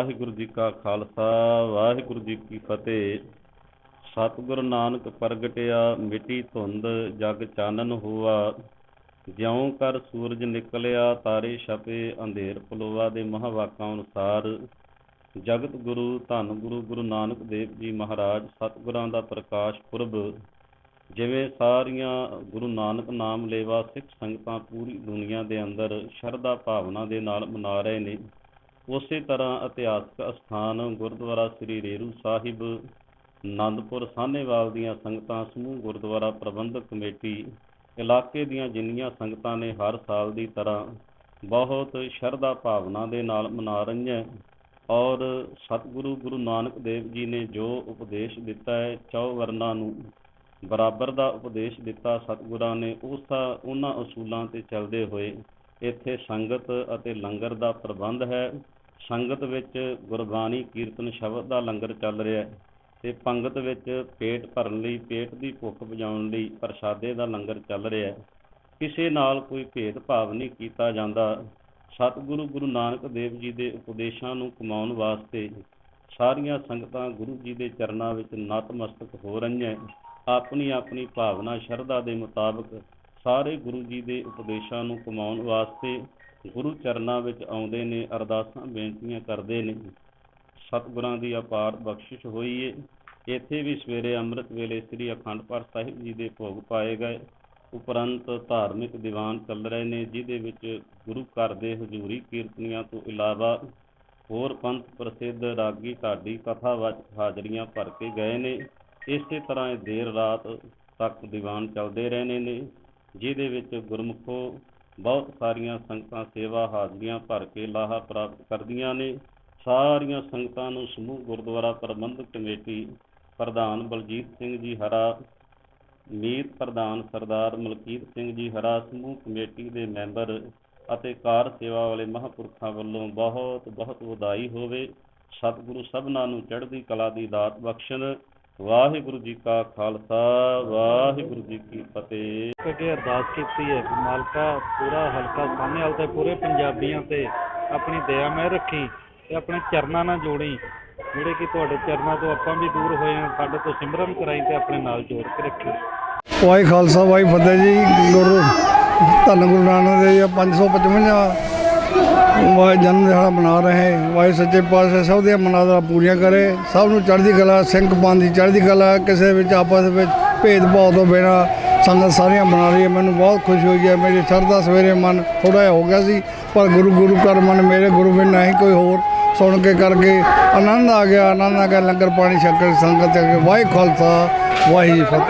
ਵਾਹਿਗੁਰੂ ਜੀ ਕਾ ਖਾਲਸਾ, ਵਾਹਿਗੁਰੂ ਜੀ ਕੀ ਫਤਿਹ। ਸਤਿਗੁਰੂ ਨਾਨਕ ਪ੍ਰਗਟਿਆ, ਮਿੱਟੀ ਧੁੰਦ ਜਗ ਚਾਨਣ ਹੋਆ। ਜਿਉਂ ਕਰ ਸੂਰਜ ਨਿਕਲਿਆ, ਤਾਰੇ ਛਪੇ, ਅੰਧੇਰ ਪਲੋਵਾ ਦੇ ਮਹਾਵਾਕਾਂ ਅਨੁਸਾਰ। ਜਗਤ ਗੁਰੂ, ਧੰਨ ਗੁਰੂ ਗੁਰੂ ਨਾਨਕ ਦੇਵ ਜੀ ਮਹਾਰਾਜ, ਸਤਿਗੁਰਾਂ ਦਾ ਪ੍ਰਕਾਸ਼ ਪੁਰਬ। ਜਿਵੇਂ ਸਾਰੀਆਂ ਗੁਰੂ ਨਾਨਕ ਨਾਮ ਲੇਵਾ ਸਿੱਖ ਸੰਗਤਾਂ ਪੂਰੀ ਦੁਨੀਆ ਦੇ ਅੰਦਰ ਸ਼ਰਧਾ ਭਾਵਨਾ ਦੇ ਨਾਲ ਮਨਾ ਰਹੇ ਨੇ ਉਸੇ ਤਰ੍ਹਾਂ ਇਤਿਹਾਸਕ ਅਸਥਾਨ ਗੁਰਦੁਆਰਾ ਸ੍ਰੀ ਰੇਰੂ ਸਾਹਿਬ ਆਨੰਦਪੁਰ ਸਾਹਨੇਵਾਲ ਦੀਆਂ ਸੰਗਤਾਂ, ਸਮੂਹ ਗੁਰਦੁਆਰਾ ਪ੍ਰਬੰਧਕ ਕਮੇਟੀ, ਇਲਾਕੇ ਦੀਆਂ ਜਿੰਨੀਆਂ ਸੰਗਤਾਂ ਨੇ ਹਰ ਸਾਲ ਦੀ ਤਰ੍ਹਾਂ ਬਹੁਤ ਸ਼ਰਧਾ ਭਾਵਨਾ ਦੇ ਨਾਲ ਮਨਾ ਰਹੀਆਂ ਔਰ ਸਤਿਗੁਰੂ ਗੁਰੂ ਨਾਨਕ ਦੇਵ ਜੀ ਨੇ ਜੋ ਉਪਦੇਸ਼ ਦਿੱਤਾ ਹੈ ਚੌ ਵਰਨਾਂ ਨੂੰ ਬਰਾਬਰ ਦਾ ਉਪਦੇਸ਼ ਦਿੱਤਾ ਸਤਿਗੁਰਾਂ ਨੇ, ਉਸ ਉਹਨਾਂ ਅਸੂਲਾਂ ਤੇ ਚੱਲਦੇ ਹੋਏ ਇੱਥੇ ਸੰਗਤ ਅਤੇ ਲੰਗਰ ਦਾ ਪ੍ਰਬੰਧ ਹੈ। ਸੰਗਤ ਵਿੱਚ ਗੁਰਬਾਣੀ ਕੀਰਤਨ ਸ਼ਬਦ ਦਾ ਲੰਗਰ ਚੱਲ ਰਿਹਾ ਹੈ ਤੇ ਪੰਗਤ ਵਿੱਚ ਪੇਟ ਭਰਨ ਲਈ, ਪੇਟ ਦੀ ਭੁੱਖ ਬੁਝਾਉਣ ਲਈ ਪ੍ਰਸ਼ਾਦੇ ਦਾ ਲੰਗਰ ਚੱਲ ਰਿਹਾ ਹੈ। ਕਿਸੇ ਨਾਲ ਕੋਈ ਭੇਦਭਾਵ ਨਹੀਂ ਕੀਤਾ ਜਾਂਦਾ। ਸਤਿਗੁਰੂ ਗੁਰੂ ਨਾਨਕ ਦੇਵ ਜੀ ਦੇ ਉਪਦੇਸ਼ਾਂ ਨੂੰ ਕਮਾਉਣ ਵਾਸਤੇ ਸਾਰੀਆਂ ਸੰਗਤਾਂ ਗੁਰੂ ਜੀ ਦੇ ਚਰਨਾਂ ਵਿੱਚ ਨਤਮਸਤਕ ਹੋ ਰਹੀਆਂ ਆਪਣੀ ਆਪਣੀ ਭਾਵਨਾ, ਸ਼ਰਧਾ ਦੇ ਮੁਤਾਬਕ ਸਾਰੇ ਗੁਰੂ ਜੀ ਦੇ ਉਪਦੇਸ਼ਾਂ ਨੂੰ ਕਮਾਉਣ ਵਾਸਤੇ ਗੁਰੂ ਚਰਨਾਂ ਵਿੱਚ ਆਉਂਦੇ ਨੇ, ਅਰਦਾਸਾਂ, ਬੇਨਤੀਆਂ ਕਰਦੇ ਨੇ। ਸਤਿਗੁਰਾਂ ਦੀ ਅਪਾਰ ਬਖਸ਼ਿਸ਼ ਹੋਈ ਏ। ਇੱਥੇ ਵੀ ਸਵੇਰੇ ਅੰਮ੍ਰਿਤ ਵੇਲੇ ਸ੍ਰੀ ਅਖੰਡ ਪਾਠ ਸਾਹਿਬ ਜੀ ਦੇ ਭੋਗ ਪਾਏ ਗਏ। ਉਪਰੰਤ ਧਾਰਮਿਕ ਦੀਵਾਨ ਚੱਲ ਰਹੇ ਨੇ, ਜਿਹਦੇ ਵਿੱਚ ਗੁਰੂ ਘਰ ਦੇ ਹਜ਼ੂਰੀ ਕੀਰਤਨੀਆਂ ਤੋਂ ਇਲਾਵਾ ਹੋਰ ਪੰਥ ਪ੍ਰਸਿੱਧ ਰਾਗੀ ਢਾਡੀ ਕਥਾ ਕਥਾਵਾਚਕ ਹਾਜ਼ਰੀਆਂ ਭਰ ਕੇ ਗਏ ਨੇ। ਇਸੇ ਤਰ੍ਹਾਂ ਦੇਰ ਰਾਤ ਤੱਕ ਦੀਵਾਨ ਚੱਲਦੇ ਰਹਿਣੇ ਨੇ। ਜਿਹਦੇ ਵਿੱਚ ਗੁਰਮੁਖੋ ਬਹੁਤ ਸਾਰੀਆਂ ਸੰਗਤਾਂ ਸੇਵਾ ਹਾਜ਼ਰੀਆਂ ਭਰ ਕੇ ਲਾਹਾ ਪ੍ਰਾਪਤ ਕਰਦੀਆਂ ਨੇ। ਸਾਰੀਆਂ ਸੰਗਤਾਂ ਨੂੰ ਸਮੂਹ ਗੁਰਦੁਆਰਾ ਪ੍ਰਬੰਧਕ ਕਮੇਟੀ ਪ੍ਰਧਾਨ ਬਲਜੀਤ ਸਿੰਘ ਜੀ ਹਰਾ ਮੀਤ ਪ੍ਰਧਾਨ ਸਰਦਾਰ ਮਲਕੀਤ ਸਿੰਘ ਜੀ ਹਰਾ, ਸਮੂਹ ਕਮੇਟੀ ਦੇ ਮੈਂਬਰ ਅਤੇ ਕਾਰ ਸੇਵਾ ਵਾਲੇ ਮਹਾਂਪੁਰਖਾਂ ਵੱਲੋਂ ਬਹੁਤ ਬਹੁਤ ਵਧਾਈ ਹੋਵੇ। ਸਤਿਗੁਰੂ ਸਭਨਾਂ ਨੂੰ ਚੜ੍ਹਦੀ ਕਲਾ ਦੀ ਦਾਤ ਬਖਸ਼ਣ। ਵਾਹਿਗੁਰੂ ਜੀ ਕਾ ਖਾਲਸਾ ਵਾਹਿਗੁਰੂ ਜੀ ਕੀ ਫਤਿਹ। ਕਿ ਅਰਦਾਸ ਕੀਤੀ ਹੈ ਕਿ ਮਾਲਕਾ ਪੂਰਾ ਹਲਕਾ ਸਾਹਮਣੇ ਤੇ ਪੂਰੇ ਪੰਜਾਬੀਆਂ ਤੇ ਆਪਣੀ ਦਇਆ ਮੈਂ ਰੱਖੀ ਤੇ ਆਪਣੇ ਚਰਨਾਂ ਨਾਲ ਜੋੜੀ ਜਿਹੜੇ ਕਿ ਤੁਹਾਡੇ ਚਰਨਾਂ ਤੋਂ ਆਪਾਂ ਵੀ ਦੂਰ ਹੋਏ ਹਾਂ ਸਾਡੇ ਤੋਂ ਸਿਮਰਨ ਕਰਾਈ ਤੇ ਆਪਣੇ ਨਾਲ ਜੋੜ ਕੇ ਰੱਖੀ। ਵਾਹਿ ਖਾਲਸਾ ਵਾਹਿ ਫਤਿਹ ਜੀ। ਗੁਰੂ ਧੰਨ ਗੁਰੂ ਨਾਨਕ ਦੇਵ ਜੀ 555 ਵਾਹਿ ਜਨਮ ਦਿਹਾੜਾ ਮਨਾ ਰਹੇ, ਵਾਹਿ ਸੱਚੇ ਪਾਤਸ਼ਾਹ ਸਭ ਦੀਆਂ ਮਨਾਦਾ ਪੂਰੀਆਂ ਕਰੇ, ਸਭ ਨੂੰ ਚੜ੍ਹਦੀ ਕਲਾ, ਸਿੰਘ ਪੰਥ ਦੀ ਚੜ੍ਹਦੀ ਕਲਾ, ਕਿਸੇ ਵਿੱਚ ਆਪਸ ਵਿੱਚ ਭੇਦਭਾਵ ਤੋਂ ਬਿਨਾਂ ਸੰਗਤ ਸਾਰੀਆਂ ਮਨਾ ਰਹੀ ਹੈ। ਮੈਨੂੰ ਬਹੁਤ ਖੁਸ਼ੀ ਹੋਈ ਹੈ, ਮੇਰੀ ਸ਼ਰਧਾ ਸਵੇਰੇ ਮਨ ਥੋੜਾ ਜਿਹਾ ਹੋ ਗਿਆ ਸੀ, ਪਰ ਗੁਰੂ ਗੁਰੂ ਕਰ ਮਨ ਮੇਰੇ ਗੁਰੂ ਬਿਨ ਨਹੀਂ ਕੋਈ ਹੋਰ। ਸੁਣ ਕੇ ਕਰਕੇ ਆਨੰਦ ਆ ਗਿਆ, ਆਨੰਦ ਆ ਗਿਆ, ਲੰਗਰ ਪਾਣੀ ਛਕਰ ਸੰਗਤ ਚ ਵਾਹਿ ਖਾਲਸਾ, ਵਾਹਿ ਫਤਿਹ।